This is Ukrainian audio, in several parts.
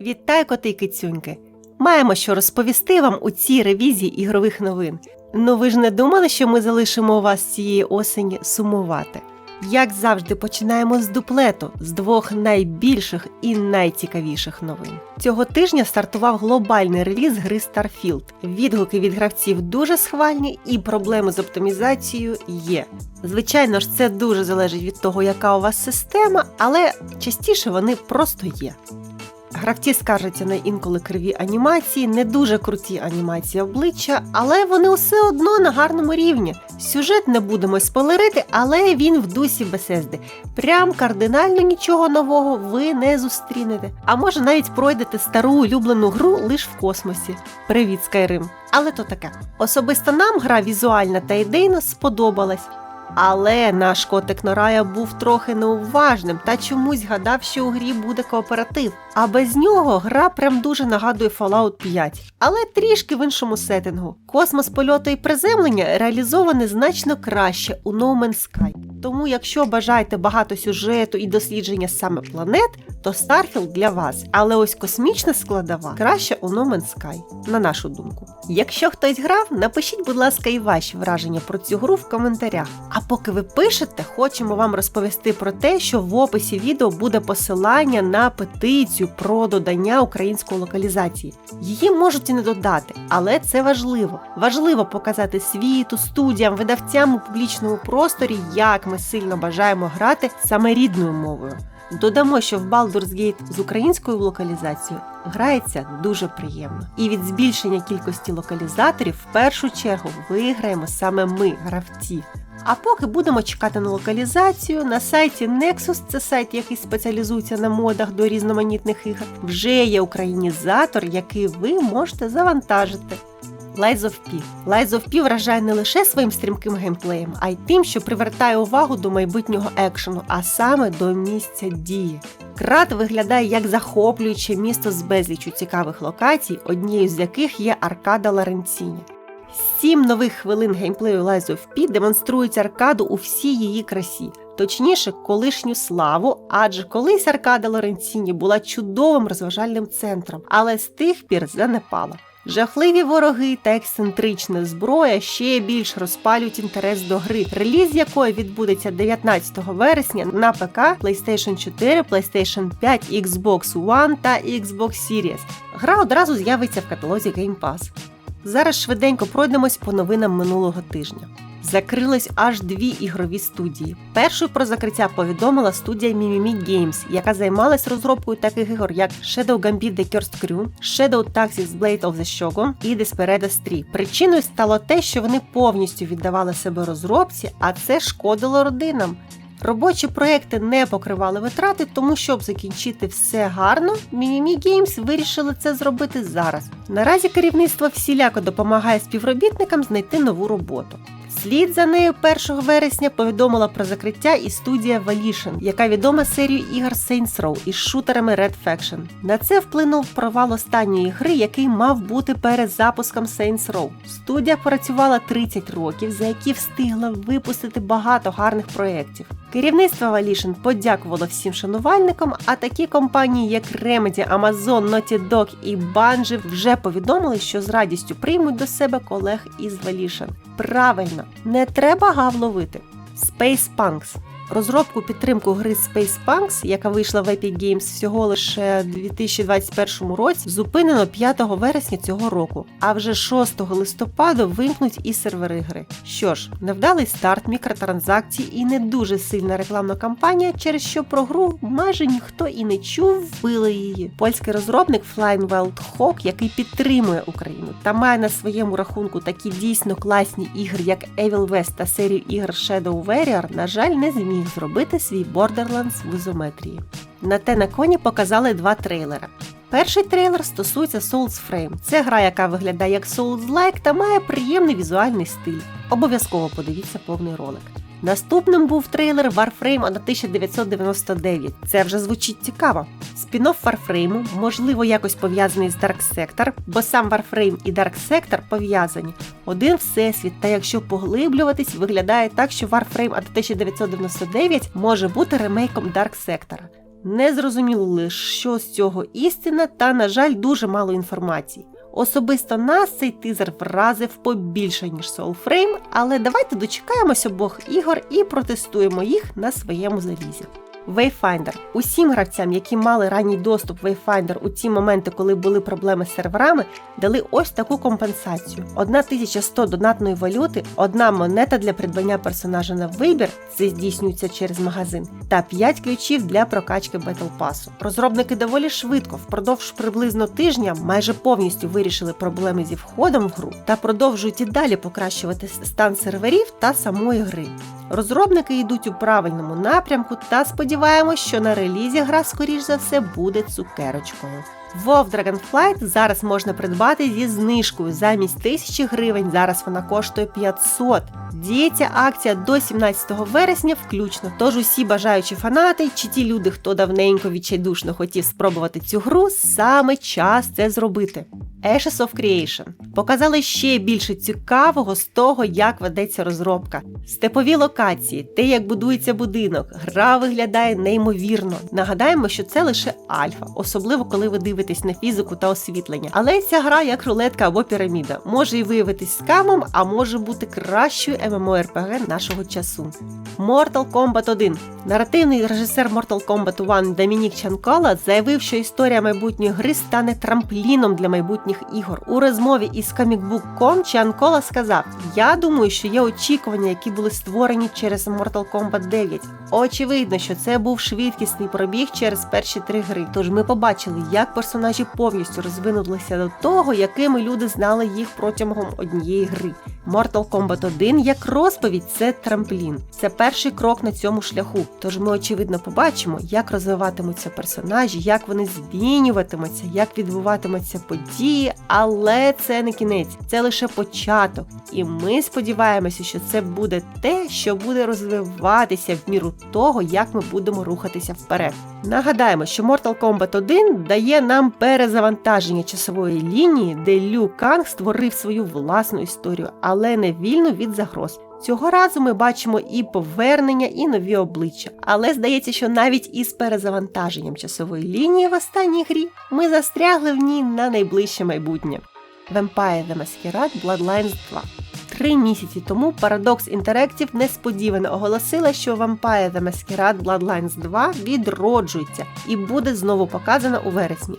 Вітаю, коти й кицюньки! Маємо що розповісти вам у цій ревізії ігрових новин. Ну ви ж не думали, що ми залишимо вас цієї осені сумувати? Як завжди, починаємо з дуплету, з двох найбільших і найцікавіших новин. Цього тижня стартував глобальний реліз гри Starfield. Відгуки від гравців дуже схвальні, і проблеми з оптимізацією є. Звичайно ж, це дуже залежить від того, яка у вас система, але частіше вони просто є. Гравці скаржаться на інколи криві анімації, не дуже круті анімації обличчя, але вони все одно на гарному рівні. Сюжет не будемо спойлерити, але він в дусі Бесезди. Прям кардинально нічого нового ви не зустрінете. А може навіть пройдете стару улюблену гру лише в космосі. Привіт, Skyrim! Але то таке. Особисто нам гра візуальна та ідейно сподобалась. Але наш котик Норая був трохи неуважним та чомусь гадав, що у грі буде кооператив. А без нього гра прям дуже нагадує Fallout 5, але трішки в іншому сеттингу. Космос польоту і приземлення реалізовані значно краще у No Man's Sky. Тому, якщо бажаєте багато сюжету і дослідження саме планет, то Starfield для вас. Але ось космічна складова краще у No Man's Sky, на нашу думку. Якщо хтось грав, напишіть, будь ласка, і ваші враження про цю гру в коментарях. А поки ви пишете, хочемо вам розповісти про те, що в описі відео буде посилання на петицію про додання української локалізації. Її можуть і не додати, але це важливо. Важливо показати світу, студіям, видавцям у публічному просторі, як ми сильно бажаємо грати саме рідною мовою. Додамо, що в Baldur's Gate з українською локалізацією грається дуже приємно. І від збільшення кількості локалізаторів в першу чергу виграємо саме ми, гравці. А поки будемо чекати на локалізацію, на сайті Nexus, це сайт, який спеціалізується на модах до різноманітних ігор, вже є українізатор, який ви можете завантажити. Lies of P. Lies of P вражає не лише своїм стрімким геймплеєм, а й тим, що привертає увагу до майбутнього екшену, а саме до місця дії. Крат виглядає як захоплююче місто з безлічу цікавих локацій, однією з яких є аркада Лоренціні. Сім нових хвилин геймплею Lies of P демонструють аркаду у всій її красі, точніше, колишню славу, адже колись аркада Лоренціні була чудовим розважальним центром, але з тих пір занепала. Жахливі вороги та ексцентрична зброя ще більш розпалюють інтерес до гри, реліз якої відбудеться 19 вересня на ПК, PlayStation 4, PlayStation 5, Xbox One та Xbox Series. Гра одразу з'явиться в каталозі Game Pass. Зараз швиденько пройдемось по новинам минулого тижня. Закрились аж дві ігрові студії. Першою про закриття повідомила студія Mimimi Games, яка займалась розробкою таких ігор, як Shadow Gambit The Cursed Crew, Shadow Taxis Blade of the Shogun і Desperados 3. Причиною стало те, що вони повністю віддавали себе розробці, а це шкодило родинам. Робочі проекти не покривали витрати, тому щоб закінчити все гарно, Mimimi Games вирішили це зробити зараз. Наразі керівництво всіляко допомагає співробітникам знайти нову роботу. Слід за нею 1 вересня повідомила про закриття і студія Volition, яка відома серією ігор Saints Row із шутерами Red Faction. На це вплинув провал останньої гри, який мав бути перед запуском Saints Row. Студія працювала 30 років, за які встигла випустити багато гарних проєктів. Керівництво Валішин подякувало всім шанувальникам, а такі компанії, як Remedy, Amazon, Naughty Dog і Bungie вже повідомили, що з радістю приймуть до себе колег із Валішин. Правильно, не треба гав ловити. Space Punks Розробку підтримку гри Space Punks, яка вийшла в Epic Games всього лише у 2021 році, зупинено 5 вересня цього року, а вже 6 листопада вимкнуть і сервери гри. Що ж, невдалий старт мікротранзакцій і не дуже сильна рекламна кампанія, через що про гру майже ніхто і не чув, вбили її. Польський розробник Flying Wild Hawk, який підтримує Україну та має на своєму рахунку такі дійсно класні ігри, як Evil West та серію ігр Shadow Warrior, на жаль, не зміг зміг зробити свій Borderlands в ізометрії. На те на коні показали два трейлери. Перший трейлер стосується Souls Frame. Це гра, яка виглядає як Souls-like та має приємний візуальний стиль. Обов'язково подивіться повний ролик. Наступним був трейлер Warframe 1999. Це вже звучить цікаво. Спін-офф Warframe, можливо, якось пов'язаний з Dark Sector, бо сам Warframe і Dark Sector пов'язані. Один всесвіт, та якщо поглиблюватись, виглядає так, що Warframe 1999 може бути ремейком Dark Sector. Не зрозуміло лише, що з цього істина, та, на жаль, дуже мало інформації. Особисто нас цей тизер вразив побільше, ніж Soulframe, але давайте дочекаємось обох ігор і протестуємо їх на своєму залізі. Wayfinder. Усім гравцям, які мали ранній доступ Wayfinder у ті моменти, коли були проблеми з серверами, дали ось таку компенсацію: 1100 донатної валюти, одна монета для придбання персонажа на вибір, це здійснюється через магазин, та 5 ключів для прокачки Battle Pass. Розробники доволі швидко, впродовж приблизно тижня, майже повністю вирішили проблеми зі входом в гру та продовжують і далі покращувати стан серверів та самої гри. Розробники йдуть у правильному напрямку та сподіваємось, що на релізі гра, скоріш за все, буде цукерочкою. WoW Dragonflight зараз можна придбати зі знижкою замість 1000 гривень. Зараз вона коштує 500. Діється акція до 17 вересня включно. Тож усі бажаючі фанати чи ті люди, хто давненько відчайдушно хотів спробувати цю гру, саме час це зробити. Ashes of Creation показали ще більше цікавого з того, як ведеться розробка. Степові локації, те, як будується будинок, гра виглядає неймовірно. Нагадаємо, що це лише альфа, особливо коли ви дивитесь на фізику та освітлення. Але ця гра як рулетка або піраміда, може і виявитись скамом, а може бути кращою MMORPG нашого часу. Mortal Kombat 1. Наративний режисер Mortal Kombat 1 Домінік Чанкола заявив, що історія майбутньої гри стане трампліном для майбутніх ігор. У розмові із Comicbook.com Чанкола сказав: Я думаю, що є очікування, які були створені через Mortal Kombat 9. Очевидно, що це був швидкісний пробіг через перші три гри. Тож ми побачили, як персонажі повністю розвинулися до того, якими люди знали їх протягом однієї гри. Mortal Kombat 1 як розповідь це трамплін. Це перший крок на цьому шляху. Тож ми очевидно побачимо, як розвиватимуться персонажі, як вони змінюватимуться, як відбуватимуться події, але це не кінець, це лише початок. І ми сподіваємося, що це буде те, що буде розвиватися в міру того, як ми будемо рухатися вперед. Нагадаємо, що Mortal Kombat 1 дає нам перезавантаження часової лінії, де Лю Канг створив свою власну історію, але не вільну від загроз. Цього разу ми бачимо і повернення, і нові обличчя. Але здається, що навіть із перезавантаженням часової лінії в останній грі ми застрягли в ній на найближче майбутнє. Vampire the Masquerade Bloodlines 2 Три місяці тому Paradox Interactive несподівано оголосила, що Vampire the Masquerade Bloodlines 2 відроджується і буде знову показана у вересні.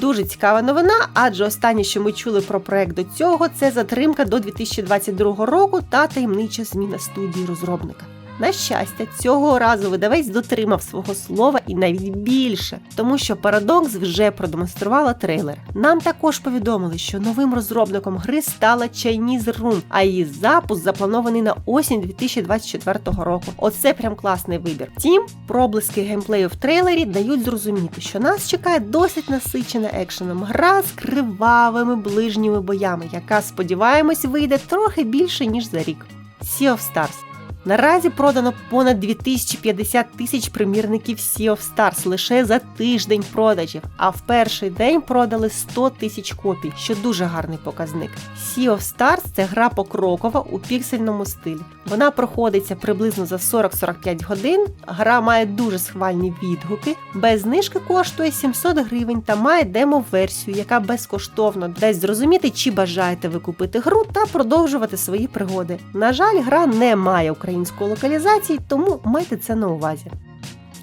Дуже цікава новина, адже останнє, що ми чули про проект до цього, це затримка до 2022 року та таємнича зміна студії розробника. На щастя, цього разу видавець дотримав свого слова і навіть більше, тому що Paradox вже продемонструвала трейлер. Нам також повідомили, що новим розробником гри стала Chinese Room, а її запуск запланований на осінь 2024 року. Оце прям класний вибір. Втім, проблиски геймплею в трейлері дають зрозуміти, що нас чекає досить насичена екшеном гра з кривавими ближніми боями, яка, сподіваємось, вийде трохи більше ніж за рік. Sea of Stars Наразі продано понад 2050 тисяч примірників Sea of Stars лише за тиждень продажів, а в перший день продали 100 тисяч копій, що дуже гарний показник. Sea of Stars це гра покрокова у піксельному стилі. Вона проходиться приблизно за 40-45 годин. Гра має дуже схвальні відгуки, без знижки коштує 700 гривень та має демо-версію, яка безкоштовно дасть зрозуміти, чи бажаєте ви купити гру та продовжувати свої пригоди. На жаль, гра не має української локалізації, тому майте це на увазі.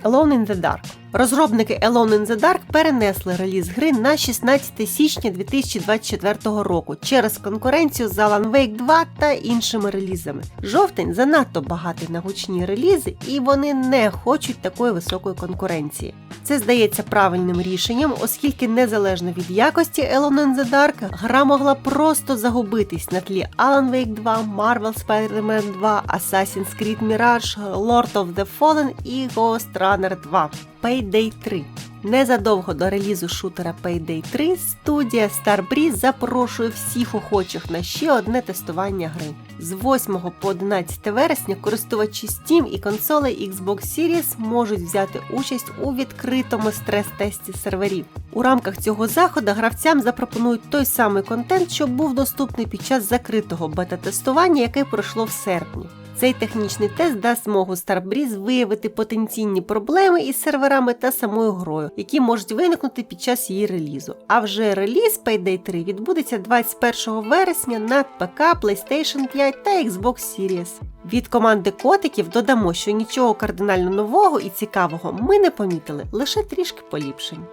Alone in the Dark Розробники Alone in the Dark перенесли реліз гри на 16 січня 2024 року через конкуренцію з Alan Wake 2 та іншими релізами. Жовтень занадто багатий на гучні релізи, і вони не хочуть такої високої конкуренції. Це здається правильним рішенням, оскільки незалежно від якості Alone in the Dark, гра могла просто загубитись на тлі Alan Wake 2, Marvel Spider-Man 2, Assassin's Creed Mirage, Lord of the Fallen і Ghost Runner 2. Payday 3. Незадовго до релізу шутера Payday 3 студія Starbreeze запрошує всіх охочих на ще одне тестування гри. З 8 по 11 вересня користувачі Steam і консолей Xbox Series можуть взяти участь у відкритому стрес-тесті серверів. У рамках цього заходу гравцям запропонують той самий контент, що був доступний під час закритого бета-тестування, яке пройшло в серпні. Цей технічний тест дасть змогу Starbreeze виявити потенційні проблеми із серверами та самою грою, які можуть виникнути під час її релізу. А вже реліз Payday 3 відбудеться 21 вересня на ПК, PlayStation 5 та Xbox Series. Від команди котиків додамо, що нічого кардинально нового і цікавого ми не помітили, лише трішки поліпшень.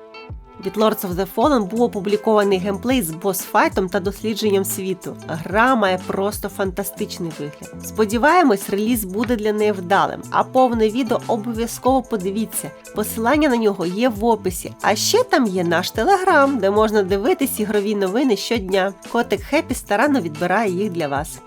Від Lords of the Fallen був опублікований геймплей з босфайтом та дослідженням світу. Гра має просто фантастичний вигляд. Сподіваємось, реліз буде для неї вдалим, а повне відео обов'язково подивіться. Посилання на нього є в описі. А ще там є наш телеграм, де можна дивитись ігрові новини щодня. Котик Хеппі старанно відбирає їх для вас.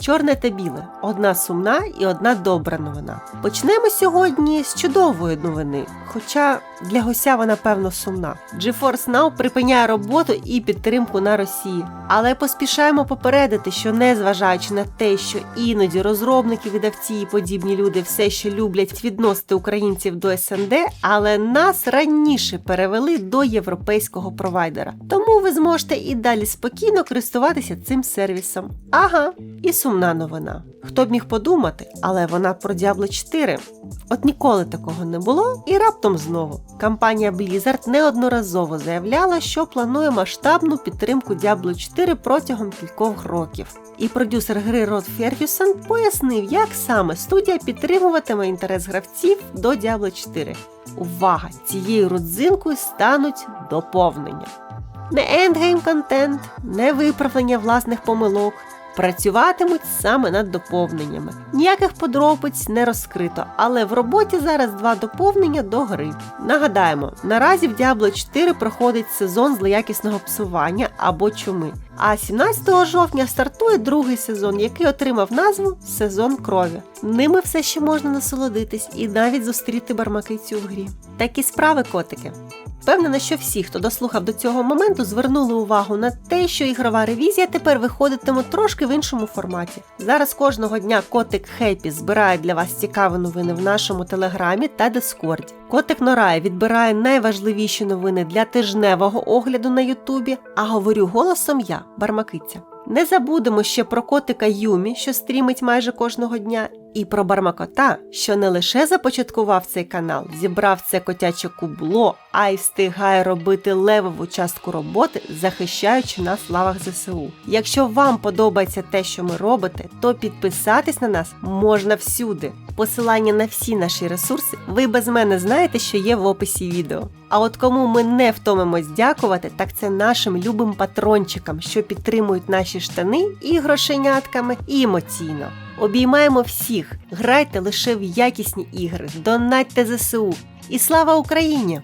Чорне та біле одна сумна і одна добра новина. Почнемо сьогодні з чудової новини, хоча для гуся вона певно сумна. GeForce Now припиняє роботу і підтримку на Росії, але поспішаємо попередити, що незважаючи на те, що іноді розробники, видавці і подібні люди все ще люблять відносити українців до СНД, але нас раніше перевели до європейського провайдера. Тому ви зможете і далі спокійно користуватися цим сервісом. Ага, і сумна новина. Хто б міг подумати, але вона про Diablo 4. От ніколи такого не було, і раптом знову. Компанія Blizzard неодноразово заявляла, що планує масштабну підтримку Diablo 4 протягом кількох років. І продюсер гри Род Фергюсон пояснив, як саме студія підтримуватиме інтерес гравців до Diablo 4. Увага! Цією родзинкою стануть доповнення. Не ендгейм контент, не виправлення власних помилок. Працюватимуть саме над доповненнями. Ніяких подробиць не розкрито, але в роботі зараз два доповнення до гри. Нагадаємо, наразі в Diablo 4 проходить сезон злоякісного псування або чуми. А 17 жовтня стартує другий сезон, який отримав назву Сезон крові. Ними все ще можна насолодитись і навіть зустріти бармакицю в грі. Такі справи, котики. Впевнена, що всі, хто дослухав до цього моменту, звернули увагу на те, що ігрова ревізія тепер виходитиме трошки в іншому форматі. Зараз кожного дня котик Хеппі збирає для вас цікаві новини в нашому телеграмі та Дискорді. Котик Норая відбирає найважливіші новини для тижневого огляду на Ютубі, а говорю голосом я, Бармакиця. Не забудемо ще про котика Юмі, що стрімить майже кожного дня, і про Бармакота, що не лише започаткував цей канал, зібрав це котяче кубло, а й встигає робити левову частку роботи, захищаючи нас в лавах ЗСУ. Якщо вам подобається те, що ми робите, то підписатись на нас можна всюди. Посилання на всі наші ресурси ви без мене знаєте, що є в описі відео. А от кому ми не втомимось дякувати, так це нашим любим патрончикам, що підтримують наші штани і грошенятками, і емоційно. Обіймаємо всіх, грайте лише в якісні ігри, донатьте ЗСУ. І слава Україні!